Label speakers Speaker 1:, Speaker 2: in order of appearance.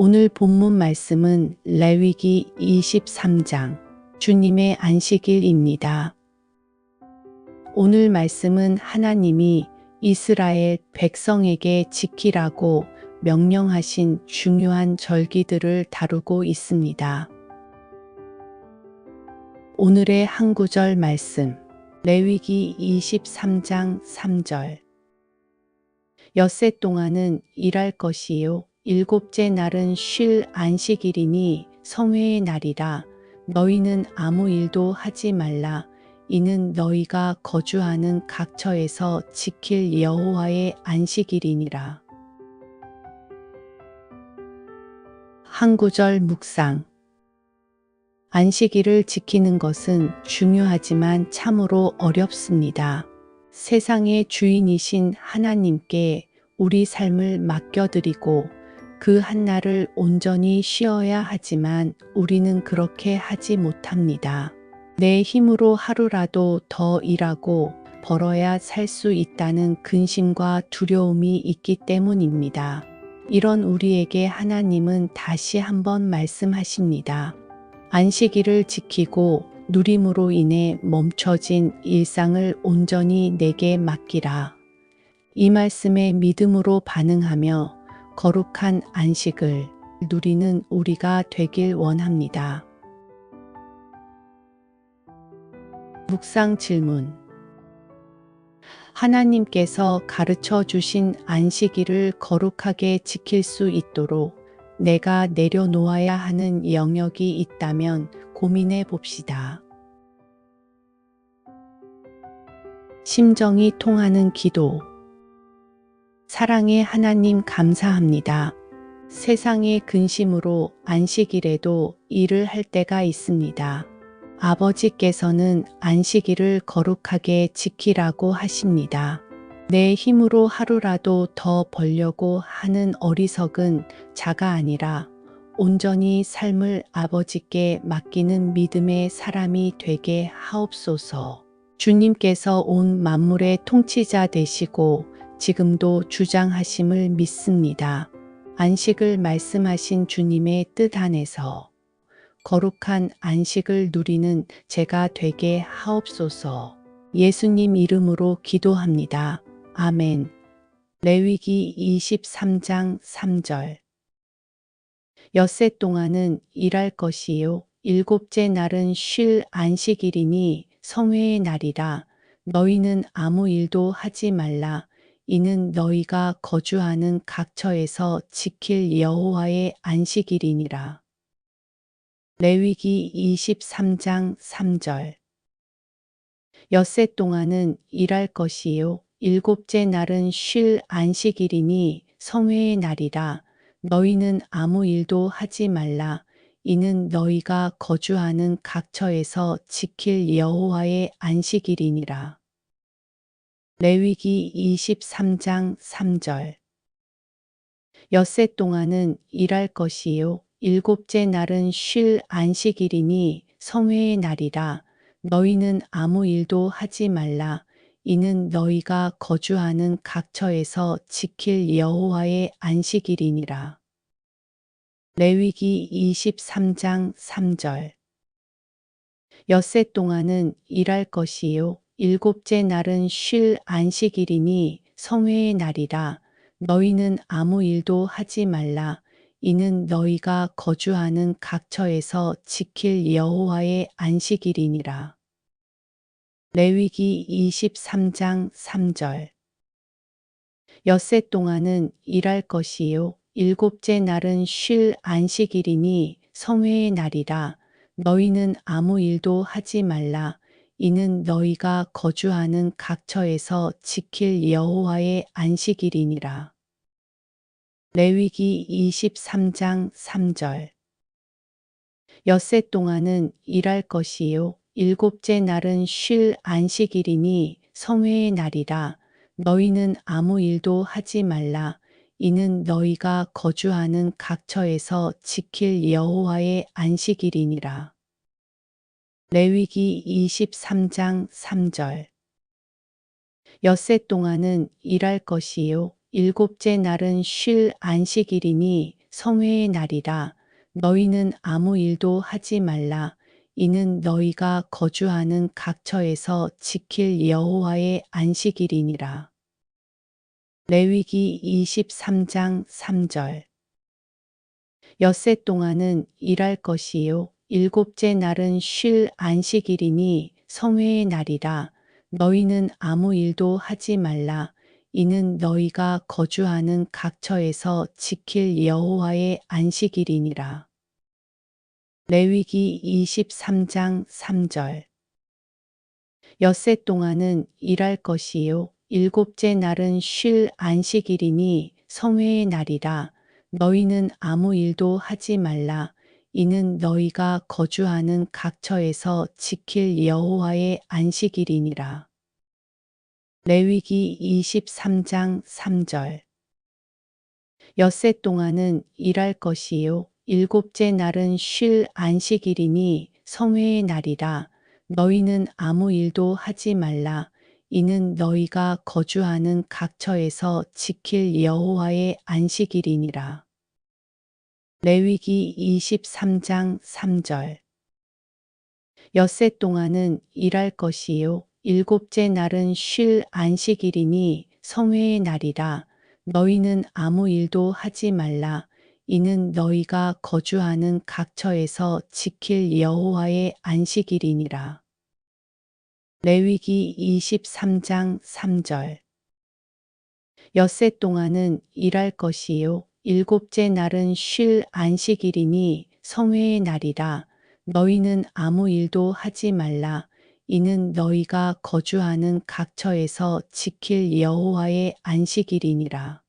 Speaker 1: 오늘 본문 말씀은 레위기 23장 주님의 안식일입니다. 오늘 말씀은 하나님이 이스라엘 백성에게 지키라고 명령하신 중요한 절기들을 다루고 있습니다. 오늘의 한 구절 말씀 레위기 23장 3절 엿새 동안은 일할 것이요 일곱째 날은 쉴 안식일이니 성회의 날이라 너희는 아무 일도 하지 말라 이는 너희가 거주하는 각처에서 지킬 여호와의 안식일이니라. 한 구절 묵상 안식일을 지키는 것은 중요하지만 참으로 어렵습니다. 세상의 주인이신 하나님께 우리 삶을 맡겨드리고 그 한날을 온전히 쉬어야 하지만 우리는 그렇게 하지 못합니다. 내 힘으로 하루라도 더 일하고 벌어야 살 수 있다는 근심과 두려움이 있기 때문입니다. 이런 우리에게 하나님은 다시 한번 말씀하십니다. 안식일을 지키고 누림으로 인해 멈춰진 일상을 온전히 내게 맡기라. 이 말씀에 믿음으로 반응하며 거룩한 안식을 누리는 우리가 되길 원합니다. 묵상 질문 하나님께서 가르쳐 주신 안식일을 거룩하게 지킬 수 있도록 내가 내려놓아야 하는 영역이 있다면 고민해 봅시다. 심정이 통하는 기도. 사랑의 하나님 감사합니다. 세상의 근심으로 안식일에도 일을 할 때가 있습니다. 아버지께서는 안식일을 거룩하게 지키라고 하십니다. 내 힘으로 하루라도 더 벌려고 하는 어리석은 자가 아니라 온전히 삶을 아버지께 맡기는 믿음의 사람이 되게 하옵소서. 주님께서 온 만물의 통치자 되시고 지금도 주장하심을 믿습니다. 안식을 말씀하신 주님의 뜻 안에서 거룩한 안식을 누리는 제가 되게 하옵소서. 예수님 이름으로 기도합니다. 아멘. 레위기 23장 3절. 엿새 동안은 일할 것이요. 일곱째 날은 쉴 안식일이니 성회의 날이라. 너희는 아무 일도 하지 말라. 이는 너희가 거주하는 각처에서 지킬 여호와의 안식일이니라. 레위기 23장 3절 엿새 동안은 일할 것이요 일곱째 날은 쉴 안식일이니 성회의 날이라 너희는 아무 일도 하지 말라 이는 너희가 거주하는 각처에서 지킬 여호와의 안식일이니라. 레위기 23장 3절. 엿새 동안은 일할 것이요. 일곱째 날은 쉴 안식일이니 성회의 날이라. 너희는 아무 일도 하지 말라. 이는 너희가 거주하는 각처에서 지킬 여호와의 안식일이니라. 레위기 23장 3절. 엿새 동안은 일할 것이요 일곱째 날은 쉴 안식일이니 성회의 날이라. 너희는 아무 일도 하지 말라. 이는 너희가 거주하는 각처에서 지킬 여호와의 안식일이니라. 레위기 23장 3절. 엿새 동안은 일할 것이요. 일곱째 날은 쉴 안식일이니 성회의 날이라. 너희는 아무 일도 하지 말라 이는 너희가 거주하는 각처에서 지킬 여호와의 안식일이니라. 레위기 23장 3절 엿새 동안은 일할 것이요 일곱째 날은 쉴 안식일이니 성회의 날이라 너희는 아무 일도 하지 말라 이는 너희가 거주하는 각처에서 지킬 여호와의 안식일이니라. 레위기 23장 3절. 엿새 동안은 일할 것이요. 일곱째 날은 쉴 안식일이니 성회의 날이라. 너희는 아무 일도 하지 말라. 이는 너희가 거주하는 각처에서 지킬 여호와의 안식일이니라. 레위기 23장 3절. 엿새 동안은 일할 것이요 일곱째 날은 쉴 안식일이니 성회의 날이라. 너희는 아무 일도 하지 말라. 이는 너희가 거주하는 각처에서 지킬 여호와의 안식일이니라. 레위기 23장 3절. 엿새 동안은 일할 것이요. 일곱째 날은 쉴 안식일이니 성회의 날이라. 너희는 아무 일도 하지 말라 이는 너희가 거주하는 각처에서 지킬 여호와의 안식일이니라. 레위기 23장 3절 엿새 동안은 일할 것이요 일곱째 날은 쉴 안식일이니 성회의 날이라 너희는 아무 일도 하지 말라 이는 너희가 거주하는 각처에서 지킬 여호와의 안식일이니라. 레위기 23장 3절. 엿새 동안은 일할 것이요. 일곱째 날은 쉴 안식일이니 성회의 날이라. 너희는 아무 일도 하지 말라. 이는 너희가 거주하는 각처에서 지킬 여호와의 안식일이니라. 레위기 23장 3절. 엿새 동안은 일할 것이요 일곱째 날은 쉴 안식일이니 성회의 날이라 너희는 아무 일도 하지 말라 이는 너희가 거주하는 각처에서 지킬 여호와의 안식일이니라.